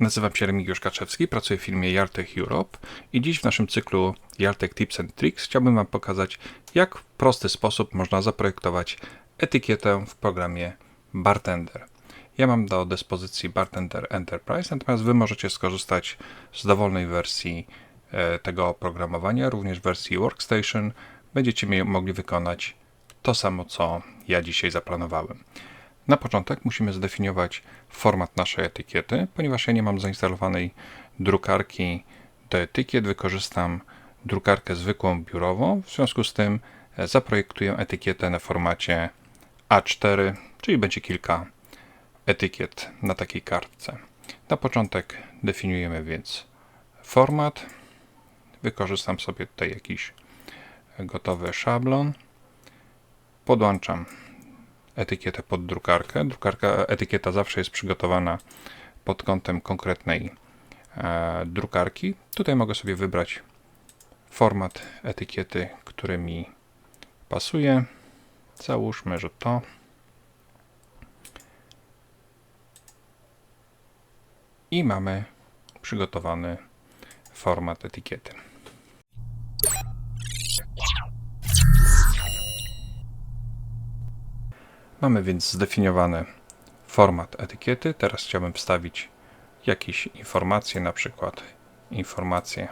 Nazywam się Remigiusz Kaczewski, pracuję w firmie Yartech Europe i dziś w naszym cyklu Yartech Tips and Tricks chciałbym Wam pokazać, jak w prosty sposób można zaprojektować etykietę w programie Bartender. Ja mam do dyspozycji Bartender Enterprise, natomiast Wy możecie skorzystać z dowolnej wersji e, tego oprogramowania, również wersji Workstation. Będziecie mogli wykonać to samo, co ja dzisiaj zaplanowałem. Na początek musimy zdefiniować format naszej etykiety. Ponieważ ja nie mam zainstalowanej drukarki do etykiet, wykorzystam drukarkę zwykłą biurową. W związku z tym e, zaprojektuję etykietę na formacie A4, czyli będzie kilka etykiet na takiej kartce. Na początek definiujemy więc format. Wykorzystam sobie tutaj jakiś gotowy szablon. Podłączam etykietę pod drukarkę. Drukarka, etykieta zawsze jest przygotowana pod kątem konkretnej e, drukarki. Tutaj mogę sobie wybrać format etykiety, który mi pasuje. Załóżmy, że to. I mamy przygotowany format etykiety. Mamy więc zdefiniowany format etykiety. Teraz chciałbym wstawić jakieś informacje, na przykład informacje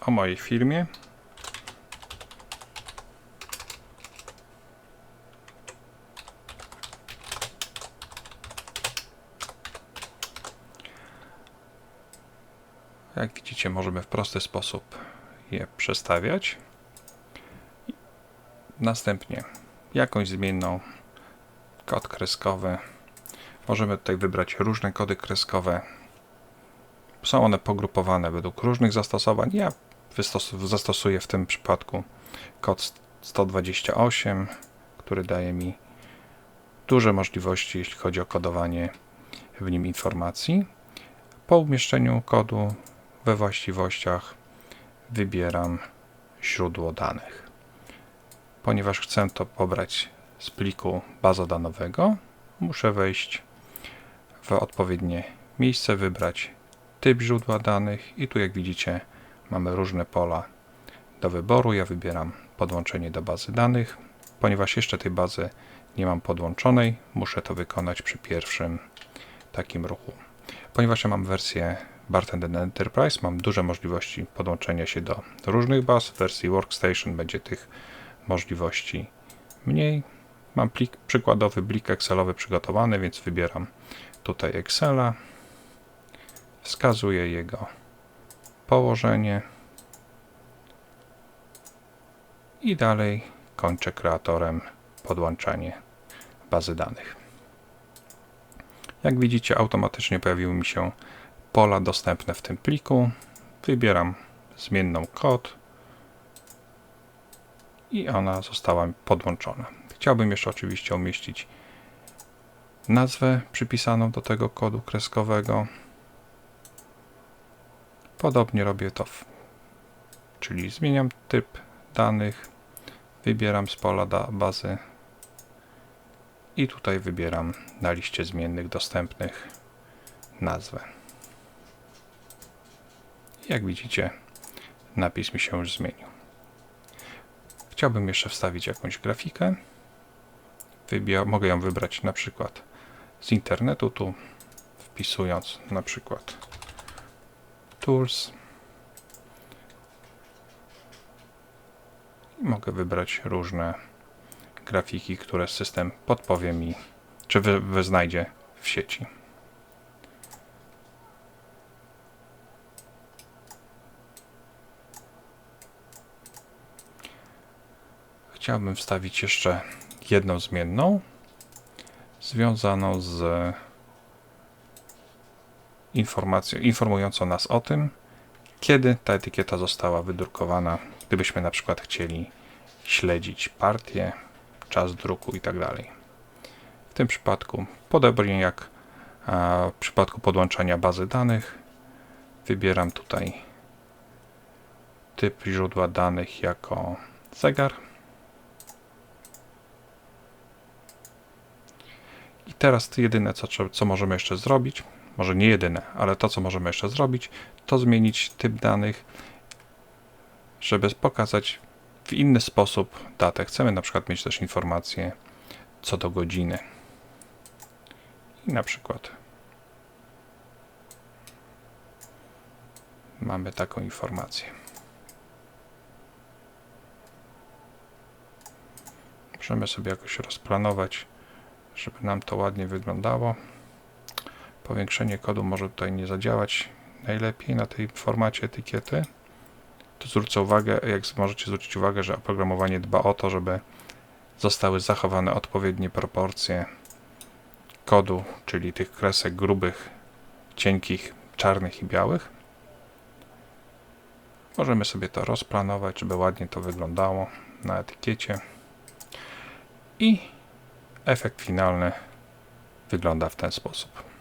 o mojej firmie. Jak widzicie, możemy w prosty sposób je przestawiać. Następnie jakąś zmienną kod kreskowy. Możemy tutaj wybrać różne kody kreskowe. Są one pogrupowane według różnych zastosowań. Ja zastosuję w tym przypadku kod 128, który daje mi duże możliwości, jeśli chodzi o kodowanie w nim informacji. Po umieszczeniu kodu we właściwościach wybieram źródło danych. Ponieważ chcę to pobrać z pliku bazodanowego, muszę wejść w odpowiednie miejsce, wybrać typ źródła danych i tu jak widzicie mamy różne pola do wyboru. Ja wybieram podłączenie do bazy danych. Ponieważ jeszcze tej bazy nie mam podłączonej, muszę to wykonać przy pierwszym takim ruchu. Ponieważ ja mam wersję Bartender Enterprise, mam duże możliwości podłączenia się do różnych baz. W wersji Workstation będzie tych możliwości mniej. Mam plik przykładowy, plik Excelowy przygotowany, więc wybieram tutaj Excela. Wskazuję jego położenie i dalej kończę kreatorem podłączanie bazy danych. Jak widzicie, automatycznie pojawiły mi się pola dostępne w tym pliku. Wybieram zmienną kod i ona została podłączona. Chciałbym jeszcze oczywiście umieścić nazwę przypisaną do tego kodu kreskowego. Podobnie robię to, w, czyli zmieniam typ danych, wybieram z pola bazy i tutaj wybieram na liście zmiennych dostępnych nazwę. Jak widzicie, napis mi się już zmienił. Chciałbym jeszcze wstawić jakąś grafikę. Mogę ją wybrać na przykład z internetu, tu wpisując na przykład Tools. I mogę wybrać różne grafiki, które system podpowie mi, czy wy, wyznajdzie w sieci. Chciałbym wstawić jeszcze jedną zmienną związaną z informacją, informującą nas o tym, kiedy ta etykieta została wydrukowana, gdybyśmy na przykład chcieli śledzić partię, czas druku itd. W tym przypadku, podobnie jak w przypadku podłączania bazy danych, wybieram tutaj typ źródła danych jako zegar. Teraz jedyne, co, co możemy jeszcze zrobić, może nie jedyne, ale to, co możemy jeszcze zrobić, to zmienić typ danych, żeby pokazać w inny sposób datę. Chcemy na przykład mieć też informacje co do godziny. I na przykład mamy taką informację. Możemy sobie jakoś rozplanować, żeby nam to ładnie wyglądało. Powiększenie kodu może tutaj nie zadziałać najlepiej na tej formacie etykiety. Tu zwrócę uwagę, jak możecie zwrócić uwagę, że oprogramowanie dba o to, żeby zostały zachowane odpowiednie proporcje kodu, czyli tych kresek grubych, cienkich, czarnych i białych. Możemy sobie to rozplanować, żeby ładnie to wyglądało na etykiecie. I efekt finalny wygląda w ten sposób.